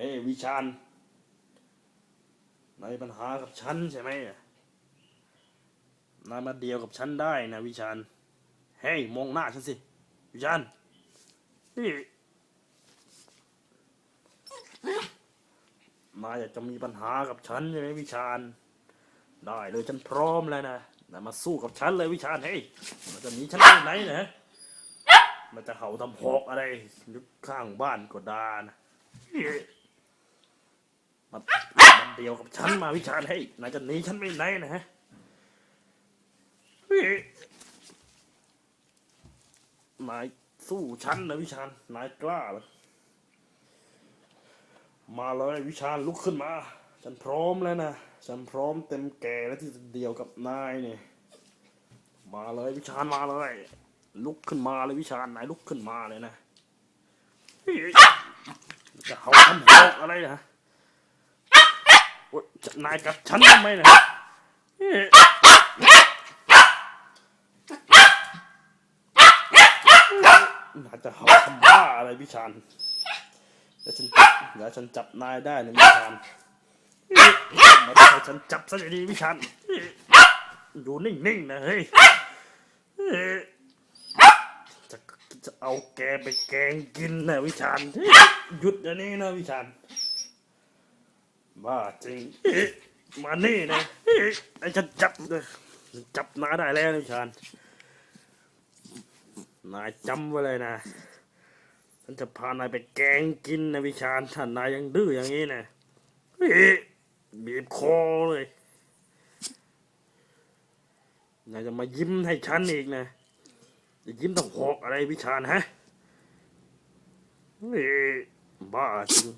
เฮ้วิชาญนายปัญหากับฉันใช่ไหมนายมาเดียวกับฉันได้นะวิชาญเฮ้ยมองหน้าฉันสิ วิชาญเฮ้ยนายอยากจะมีปัญหากับฉันใช่ไหมวิชาญได้เลยฉันพร้อมแล้วนะนายมาสู้กับฉันเลยวิชาญเฮ้ยมันจะหนีฉันไปไหนนะมันจะเห่าทำหอกอะไรยู่ข้างบ้านก็ดานะมันมัน เดียวกับฉันมาวิชาให้ยนายจะหนีฉันไปไหนนะฮะนายสู้ฉันนะวิชาญนายกล้าเหรอมาเลยวิชาญลุกขึ้นมา ฉันพร้อมแล้วนะ ฉันพร้อมเต็มแก่แล้วที่จะเดียวกับนายเนี่ย มาเลยวิชาญมาเลย ลุกขึ้นมาเลยวิชาญนายลุกขึ้นมาเลยนะจะเขาทำหอกอะไรนะ นายกัดฉันทำไมเนะเอ๊ะนาจะหาทำบ้าอะไรวิชาญเดี๋ยวฉันเดี๋ยวฉันจับนายได้นะวิชาญเอ๊ะมาให้ฉันจับซะดีๆวิชาญเอ๊ะอยู่นิ่งๆนะเฮ้ยจะจะเอาแกไปแกงกินนะวิชาญเฮ้ยหยุดเดี๋ยวนี้นะวิชาญ บ้าจริง มานี่นะเอ๊ะไอ้ฉันจับเลยจับนายได้แล้วนะชานนายจำไว้เลยนะ ฉันจะพานายไปแกงกินนะวิชาญถ้านายยังดื้ออย่างนี้นะเบีบคอเลยนายจะมายิ้มให้ฉันอีกนะจะยิ้มต้องหอกอะไรวิชาญฮะเอ๊ะบ้าจริง